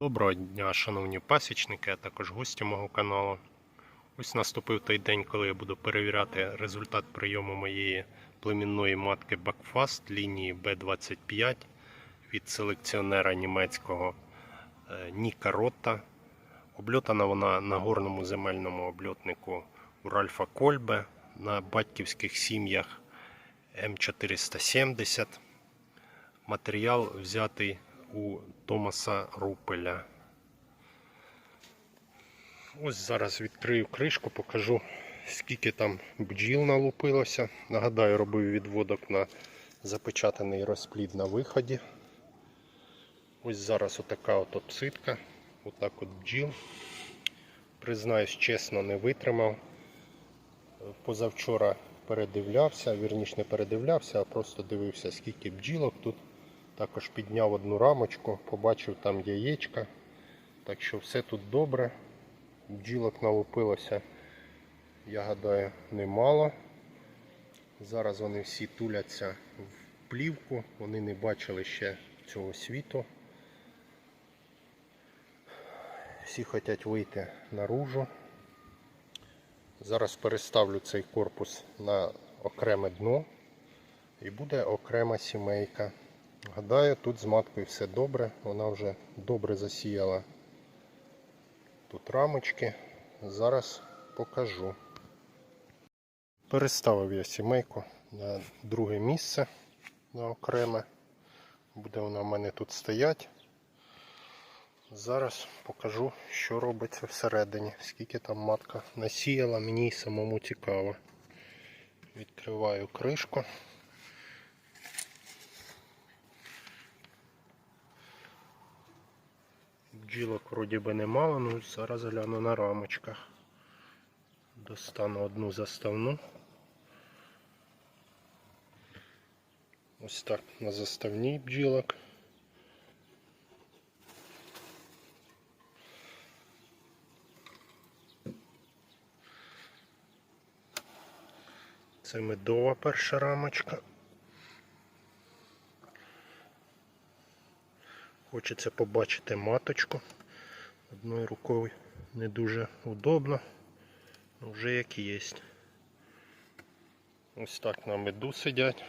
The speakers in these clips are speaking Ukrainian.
Доброго дня, шановні пасічники, а також гості мого каналу. Ось наступив той день, коли я буду перевіряти результат прийому моєї племінної матки Бакфаст лінії B25 від селекціонера німецького е, Ніка Ротта. Обльотана вона на горному земельному обльотнику у Ральфа Кольбе на батьківських сім'ях М470. Матеріал взятий у Томаса Рупеля. Ось зараз відкрию кришку, покажу, скільки там бджіл налупилося. Нагадаю, робив відводок на запечатаний розплід на виході. Ось зараз отака от обсидка. Отак от бджіл. Признаюсь, чесно, не витримав. Позавчора передивлявся, вірніше не передивлявся, а просто дивився, скільки бджілок тут. Також підняв одну рамочку, побачив там яєчка. Так що все тут добре. Бджілок налупилося, я гадаю, немало. Зараз вони всі туляться в плівку, вони не бачили ще цього світу. Всі хочуть вийти наружу. Зараз переставлю цей корпус на окреме дно і буде окрема сімейка. Гадаю, тут з маткою все добре, вона вже добре засіяла тут рамочки. Зараз покажу. Переставив я сімейку на друге місце на окреме. Буде вона в мене тут стоять. Зараз покажу, що робиться всередині, скільки там матка насіяла, мені й самому цікаво. Відкриваю кришку. Бджілок вроді би немало, ну зараз гляну на рамочках. Достану одну заставну. Ось так на заставній бджілок. Це медова перша рамочка. Хочеться побачити маточку. Одною рукою не дуже удобно, але вже як є. Ось так на меду сидять.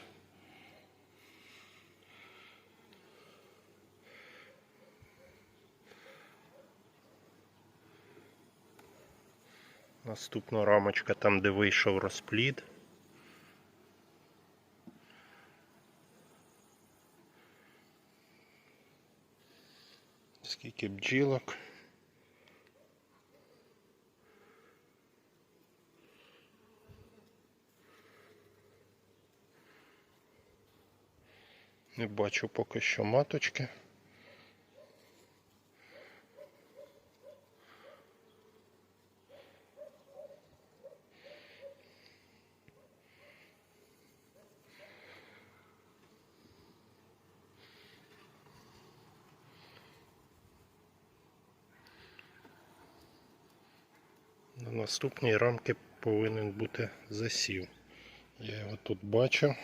Наступна рамочка там, де вийшов розплід. Скільки бджілок. Не бачу поки що маточки. Наступній рамки повинен бути засів. Я його тут бачу.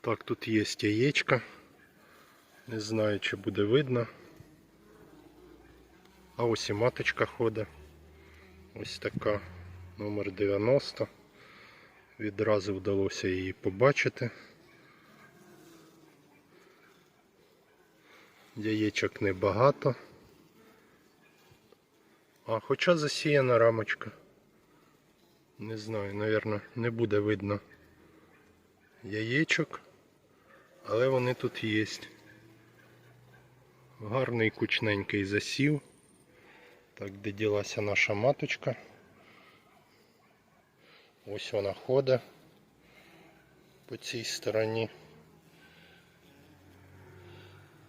Так, тут є яєчка. Не знаю, чи буде видно. А ось і маточка ходить. Ось така номер 90. Відразу вдалося її побачити. Яєчок небагато. А хоча засіяна рамочка. Не знаю, напевно, не буде видно яєчок, але вони тут є. Гарний кучненький засів. Так, де ділася наша маточка. Ось вона ходить по цій стороні.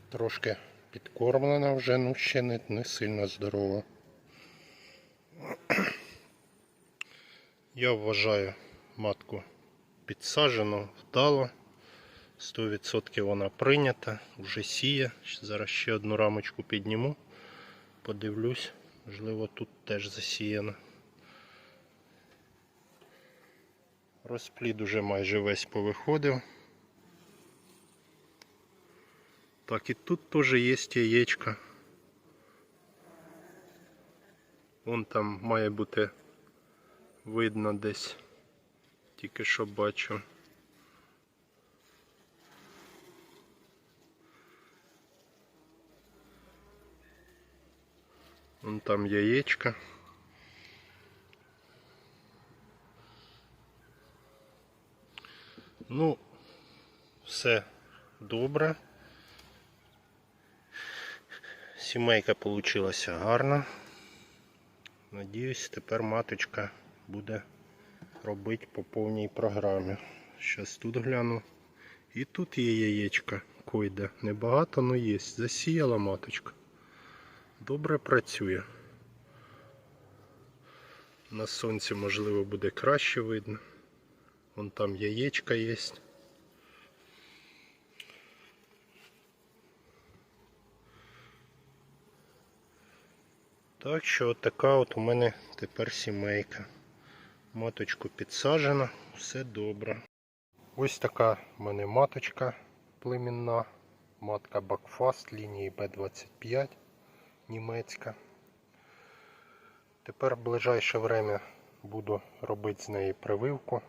Трошки підкормлена вже, ну ще не, не сильно здорова. Я вважаю матку підсаджено вдало. 100% вона прийнята, вже сіє. Зараз ще одну рамочку підніму. Подивлюсь, можливо тут теж засіяно. Розплід уже майже весь повиходив. Так, і тут теж є яєчка. Вон там має бути видно десь. Тільки що бачу. Вон там яєчка. Ну, все добре. Сімейка получилася гарна. Надіюсь, тепер маточка буде робити по повній програмі. Щас тут гляну. І тут є яєчка койде. Небагато, але є. Засіяла маточка. Добре працює. На сонці, можливо, буде краще видно. Вон там яєчка є. Так що от така от у мене тепер сімейка. Маточку підсаджена, все добре. Ось така в мене маточка племінна. Матка Бакфаст лінії Б25 німецька. Тепер в ближайше время буду робити з неї прививку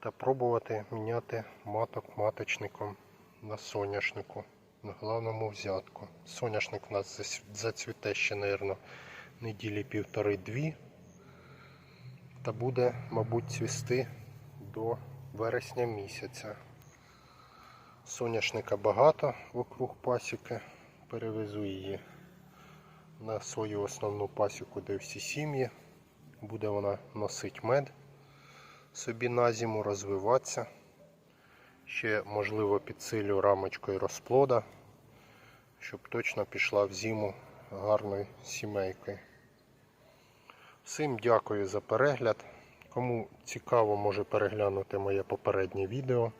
та пробувати міняти маток маточником на соняшнику. На головному взятку. Соняшник у нас зацвіте ще, мабуть, неділі півтори-дві. Та буде, мабуть, цвісти до вересня місяця. Соняшника багато вокруг пасіки. Перевезу її на свою основну пасіку, де всі сім'ї. Буде вона носити мед собі на зиму, розвиватися. Ще можливо підсилю рамочкою розплода, щоб точно пішла в зиму гарною сімейкою. Всім дякую за перегляд. Кому цікаво, може переглянути моє попереднє відео,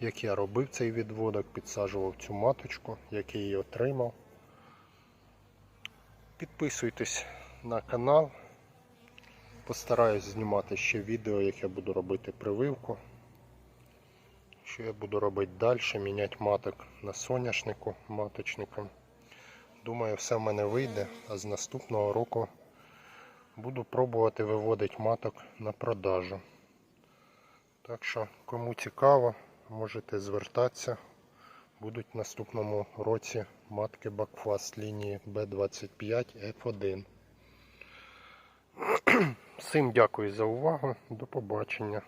як я робив цей відводок, підсаджував цю маточку, як я її отримав. Підписуйтесь на канал. Постараюсь знімати ще відео, як я буду робити прививку. Що я буду робити далі, міняти маток на соняшнику маточником. Думаю, все в мене вийде, а з наступного року буду пробувати виводити маток на продажу. Так що, кому цікаво, можете звертатися. Будуть в наступному році матки Бакфаст лінії B25 F1. Всім дякую за увагу. До побачення.